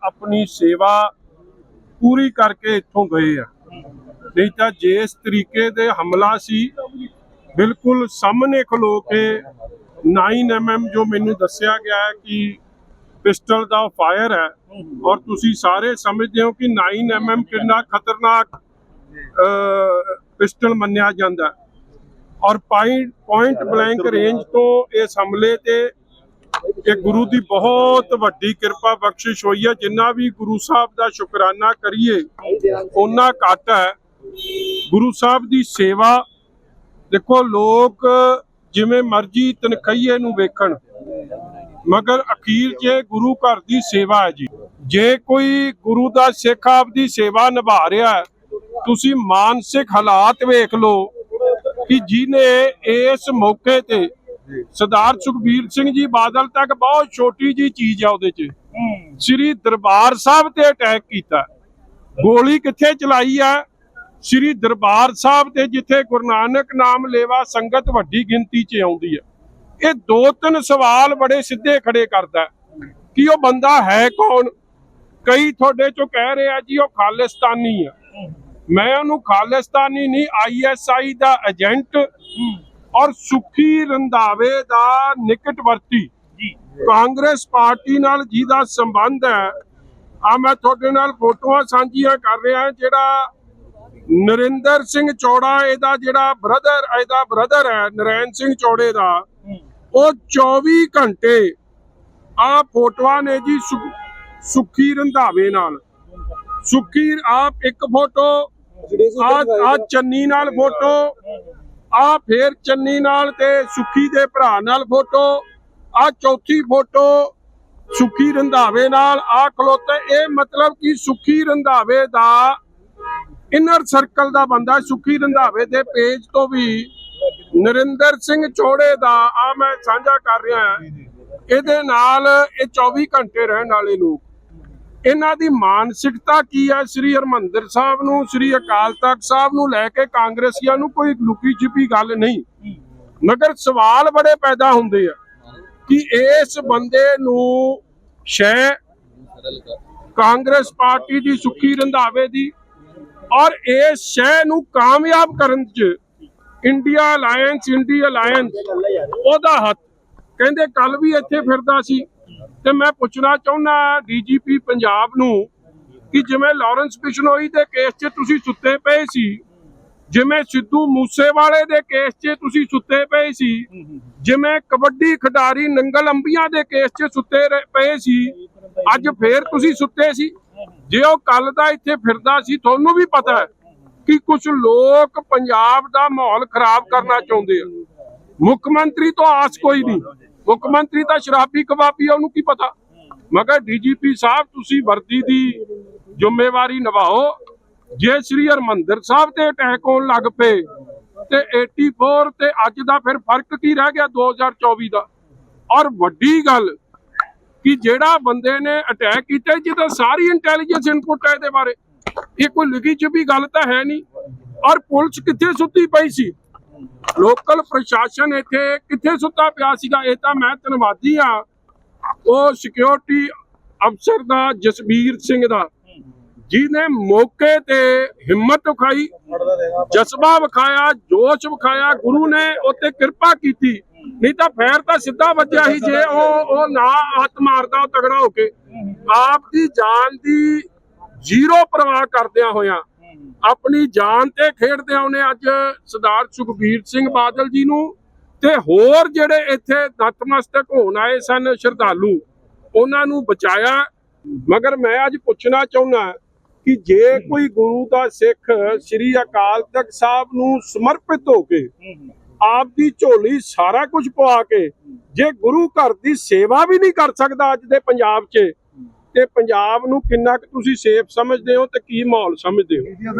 ਆਪਣੀ ਸੇਵਾ ਪੂਰੀ ਕਰਕੇ ਇੱਥੋਂ ਗਏ ਆ। ਨਹੀਂ ਤਾਂ ਜਿਸ ਤਰੀਕੇ ਦੇ ਹਮਲਾ ਸੀ, ਬਿਲਕੁਲ ਸਾਹਮਣੇ ਖਲੋ ਕੇ 9mm ਜੋ ਮੈਨੂੰ ਦੱਸਿਆ ਗਿਆ ਹੈ ਕਿ ਪਿਸਟਲ ਦਾ ਫਾਇਰ ਹੈ ਔਰ ਤੁਸੀਂ ਸਾਰੇ ਸਮਝਦੇ ਹੋ ਕਿ 9mm ਕਿੰਨਾ ਖਤਰਨਾਕ ਪਿਸਟਲ ਮੰਨਿਆ ਜਾਂਦਾ ਔਰ ਪੁਆਇੰਟ ਬਲੈਂਕ ਰੇਂਜ ਤੋਂ ਇਸ ਹਮਲੇ ਤੇ ਇਹ ਗੁਰੂ ਦੀ ਬਹੁਤ ਵੱਡੀ ਕਿਰਪਾ ਬਖਸ਼ਿਸ਼ ਹੋਈ ਹੈ, ਜਿੰਨਾ ਵੀ ਗੁਰੂ ਸਾਹਿਬ ਦਾ ਸ਼ੁਕਰਾਨਾ ਕਰੀਏ ਉਹਨਾਂ ਘੱਟ ਹੈ। ਗੁਰੂ ਸਾਹਿਬ ਦੀ ਸੇਵਾ, ਦੇਖੋ ਲੋਕ ਜਿਵੇਂ ਮਰਜ਼ੀ ਤਨਖਈਏ ਨੂੰ ਵੇਖਣ, ਮਗਰ ਅਖੀਰ 'ਚ ਗੁਰੂ ਘਰ ਦੀ ਸੇਵਾ ਹੈ ਜੀ। ਜੇ ਕੋਈ ਗੁਰੂ ਦਾ ਸਿੱਖ ਆਪ ਦੀ ਸੇਵਾ ਨਿਭਾ ਰਿਹਾ ਤੁਸੀਂ ਮਾਨਸਿਕ ਹਾਲਾਤ ਵੇਖ ਲਓ ਕਿ ਜਿਹਨੇ ਇਸ ਮੌਕੇ ਤੇ ਸਰਦਾਰ ਸੁਖਬੀਰ ਸਿੰਘ ਜੀ ਬਾਦਲ ਤੱਕ ਬਹੁਤ ਛੋਟੀ ਜੀ ਚੀਜ਼ ਆ ਉਹਦੇ 'ਚ। ਸ੍ਰੀ ਦਰਬਾਰ ਸਾਹਿਬ ਤੇ ਅਟੈਕ ਕੀਤਾ। ਗੋਲੀ ਕਿੱਥੇ ਚਲਾਈ ਆ? ਸ੍ਰੀ ਦਰਬਾਰ ਸਾਹਿਬ ਤੇ, ਜਿੱਥੇ ਗੁਰੂ ਨਾਨਕ ਨਾਮ ਲੇਵਾ ਸੰਗਤ ਵੱਡੀ ਗਿਣਤੀ 'ਚ ਆਉਂਦੀ ਹੈ ਇਹ ਦੋ ਤਿੰਨ ਸਵਾਲ ਬੜੇ ਸਿੱਧੇ ਖੜੇ ਕਰਦਾ। ਹੈ ਕਿ ਉਹ ਬੰਦਾ ਹੈ ਕੌਣ? ਕਈ ਤੁਹਾਡੇ ਚੋਂ ਕਹਿ ਰਹੇ ਆ ਜੀ, ਉਹ ਖਾਲਿਸਤਾਨੀ ਆ। ਮੈਂ ਉਹਨੂੰ ਖਾਲਿਸਤਾਨੀ ਨਹੀਂ ਆਈਐਸਆਈ ਦਾ ਏਜੰਟ ਔਰ ਸੁਖੀ ਰੰਧਾਵੇ ਦਾ ਨਿਕਟਵਰਤੀ। ਕਾਂਗਰਸ ਪਾਰਟੀ ਨਾਲ ਜਿਹਦਾ ਸੰਬੰਧ ਹੈ ਆ ਮੈਂ ਤੁਹਾਡੇ ਨਾਲ ਫੋਟੋਆਂ ਸਾਂਝੀਆਂ ਕਰ ਰਿਹਾ ਜਿਹੜਾ ਨਰਿੰਦਰ ਸਿੰਘ ਚੌੜਾ ਇਹਦਾ ਜਿਹੜਾ ਬ੍ਰਦਰ ਇਹਦਾ ਬ੍ਰਦਰ ਹੈ ਨਰੈਣ ਸਿੰਘ ਚੌੜੇ ਦਾ ਉਹ 24 ਘੰਟੇ ਆ ਫੋਟੋਆਂ ਨੇ ਜੀ ਸੁੱਖੀ ਰੰਧਾਵੇ ਨਾਲ। ਸੁੱਖੀ ਆਪ ਇੱਕ ਫੋਟੋ ਆ ਆ ਚੰਨੀ ਨਾਲ ਫੋਟੋ ਆ ਫੇਰ ਚੰਨੀ ਨਾਲ ਤੇ ਸੁੱਖੀ ਦੇ ਭਰਾ ਨਾਲ ਫੋਟੋ ਆ ਚੌਥੀ ਫੋਟੋ ਸੁੱਖੀ ਰੰਧਾਵੇ ਨਾਲ ਆ ਖਲੋਤੇ ਇਹ ਮਤਲਬ ਕਿ ਸੁੱਖੀ ਰੰਧਾਵੇ ਦਾ ਇਨਰ ਸਰਕਲ ਦਾ ਬੰਦਾ ਸੁੱਖੀ ਰੰਧਾਵੇ ਦੇ ਪੇਜ ਤੋਂ ਵੀ ਨਰਿੰਦਰ ਸਿੰਘ ਚੋੜੇ ਦਾ ਆ ਮੈਂ ਸਾਂਝਾ ਕਰ ਰਿਹਾ ਹਾਂ ਇਹਦੇ ਨਾਲ ਇਹ 24 ਘੰਟੇ ਰਹਿਣ ਵਾਲੇ ਲੋਕ। ਇਹਨਾਂ ਦੀ ਮਾਨਸਿਕਤਾ ਕੀ ਆ? ਸ੍ਰੀ ਹਰਮੰਦਰ ਸਾਹਿਬ ਨੂੰ, ਸ੍ਰੀ ਅਕਾਲ ਤਖਤ ਸਾਹਿਬ ਨੂੰ ਲੈ ਕੇ ਕਾਂਗਰਸੀਆਂ ਨੂੰ ਕੋਈ ਲੁਕੀ ਛਿਪੀ ਗੱਲ ਨਹੀਂ। ਮਗਰ ਸਵਾਲ ਬੜੇ ਪੈਦਾ ਹੁੰਦੇ ਆ ਕਿ ਇਸ ਬੰਦੇ ਨੂੰ ਸ਼ੈ ਕਾਂਗਰਸ ਪਾਰਟੀ ਦੀ ਸੁੱਖੀ ਰੰਧਾਵੇ ਦੀ ਔਰ ਇਸ ਸ਼ੈ ਨੂੰ ਕਾਮਯਾਬ ਕਰਨ ਚ ਇੰਡੀਆ ਅਲਾਈਅੰਸ ਇੰਡੀਆ ਅਲਾਈਅੰਸ ਉਹਦਾ ਹੱਥ। ਕਹਿੰਦੇ ਕੱਲ ਵੀ ਇੱਥੇ ਫਿਰਦਾ ਸੀ। ਤੇ ਮੈਂ ਪੁੱਛਣਾ ਚਾਹੁੰਦਾ ਡੀਜੀਪੀ ਪੰਜਾਬ ਨੂੰ ਕਿ ਜਿਵੇਂ ਲਾਰੈਂਸ ਬਿਸ਼ਨੋਈ ਦੇ ਕੇਸ 'ਚ ਤੁਸੀਂ ਸੁੱਤੇ ਪਏ ਸੀ, ਜਿਵੇਂ ਸਿੱਧੂ ਮੂਸੇਵਾਲੇ ਦੇ ਕੇਸ 'ਚ ਤੁਸੀਂ ਸੁੱਤੇ ਪਏ ਸੀ, ਜਿਵੇਂ ਕਬੱਡੀ ਖਿਡਾਰੀ ਨੰਗਲ ਅੰਬੀਆਂ ਦੇ ਕੇਸ 'ਚ ਸੁੱਤੇ ਪਏ ਸੀ, ਅੱਜ ਫੇਰ ਤੁਸੀਂ ਸੁੱਤੇ ਸੀ? ਜੇ ਉਹ ਕੱਲ ਦਾ ਇੱਥੇ ਫਿਰਦਾ ਸੀ, ਤੁਹਾਨੂੰ ਵੀ ਪਤਾ ਹੈ ਕਿ ਕੁਝ ਲੋਕ ਪੰਜਾਬ ਦਾ ਮਾਹੌਲ ਖਰਾਬ ਕਰਨਾ ਚਾਹੁੰਦੇ ਆ। ਮੁੱਖ ਮੰਤਰੀ ਤੋਂ ਆਸ ਕੋਈ ਨਹੀਂ। ਮੁੱਖ ਮੰਤਰੀ ਤਾਂ ਸ਼ਰਾਬੀ ਕਬਾਬੀ ਆ, ਉਹਨੂੰ ਕੀ ਪਤਾ? ਮਗਰ ਡੀਜੀਪੀ ਸਾਹਿਬ, ਤੁਸੀਂ ਵਰਦੀ ਦੀ ਜ਼ਿੰਮੇਵਾਰੀ ਨਿਭਾਓ। ਜੇ ਸ੍ਰੀ ਹਰਮੰਦਰ ਸਾਹਿਬ ਤੇ ਅਟੈਕ ਹੋਣ ਲੱਗ ਪਏ, ਤੇ 84 ਤੇ ਅੱਜ ਦਾ ਫਿਰ ਫ਼ਰਕ ਕੀ ਰਹਿ ਗਿਆ 2024 ਦਾ? ਔਰ ਵੱਡੀ ਗੱਲ ਕਿ ਜਿਹੜਾ ਬੰਦੇ ਨੇ ਅਟੈਕ ਕੀਤਾ, ਜਿਹਦਾ ਸਾਰੀ ਇੰਟੈਲੀਜੈਂਸ ਇਨਪੁਟ ਹੈ ਇਹਦੇ ਬਾਰੇ, ਇਹ ਕੋਈ ਲਿਖੀ ਛੁਪੀ ਗੱਲ ਤਾਂ ਹੈ ਨਹੀਂ। ਔਰ ਪੁਲਿਸ ਕਿੱਥੇ ਸੁੱਤੀ ਪਈ ਸੀ? ਲੋਕਲ ਪ੍ਰਸ਼ਾਸਨ ਇੱਥੇ ਕਿੱਥੇ ਸੁੱਤਾ ਪਿਆ ਸੀਗਾ? ਇਹ ਤਾਂ ਮੈਂ ਧੰਨਵਾਦੀ ਆ ਉਹ ਸਿਕਿਉਰਿਟੀ ਅਫਸਰ ਦਾ, ਜਸਬੀਰ ਸਿੰਘ ਦਾ, ਜਿਹਨੇ ਮੌਕੇ ਤੇ ਹਿੰਮਤ ਵਿਖਾਈ, ਜਜ਼ਬਾ ਵਿਖਾਇਆ, ਜੋਸ਼ ਵਿਖਾਇਆ, ਗੁਰੂ ਨੇ ਉੱਤੇ ਕਿਰਪਾ ਕੀਤੀ। ਨਹੀਂ ਤਾਂ ਫੇਰ ਤਾਂ ਸਿੱਧਾ ਵੱਜਿਆ ਸੀ ਜੇ ਉਹ ਉਹ ਨਾ ਹੱਥ ਮਾਰਦਾ ਤਗੜਾ ਹੋ ਕੇ। ਆਪ ਦੀ ਜਾਨ ਦੀ ਜ਼ੀਰੋ ਪਰਵਾਹ ਕਰਦਿਆਂ ਹੋਇਆਂ ਆਪਣੀ ਜਾਨ ਤੇ ਖੇਡਦੇ ਉਹਨੇ ਅੱਜ ਸਰਦਾਰ ਸੁਖਬੀਰ ਸਿੰਘ ਬਾਦਲ ਜੀ ਨੂੰ ਤੇ ਹੋਰ ਜਿਹੜੇ ਇੱਥੇ ਨਤਮਸਤਕ ਹੋਣ ਆਏ ਸਨ ਸ਼ਰਧਾਲੂ, ਉਹਨਾਂ ਨੂੰ ਬਚਾਇਆ। ਮਗਰ ਮੈਂ ਅੱਜ ਪੁੱਛਣਾ ਚਾਹੁੰਦਾ ਕਿ ਜੇ ਕੋਈ ਗੁਰੂ ਦਾ ਸਿੱਖ ਸ੍ਰੀ ਅਕਾਲ ਤਖਤ ਸਾਹਿਬ ਨੂੰ ਸਮਰਪਿਤ ਹੋ ਕੇ ਆਪ ਦੀ ਝੋਲੀ ਸਾਰਾ ਕੁਝ ਪਵਾ ਕੇ, ਜੇ ਗੁਰੂ ਘਰ ਦੀ ਸੇਵਾ ਵੀ ਨਹੀਂ ਕਰ ਸਕਦਾ ਅੱਜ ਦੇ ਪੰਜਾਬ 'ਚ ਤੇ ਪੰਜਾਬ ਨੂੰ ਕਿੰਨਾ ਕੁ ਤੁਸੀਂ ਸੇਫ ਸਮਝਦੇ ਹੋ ਤੇ ਕੀ ਮਾਹੌਲ ਸਮਝਦੇ ਹੋ?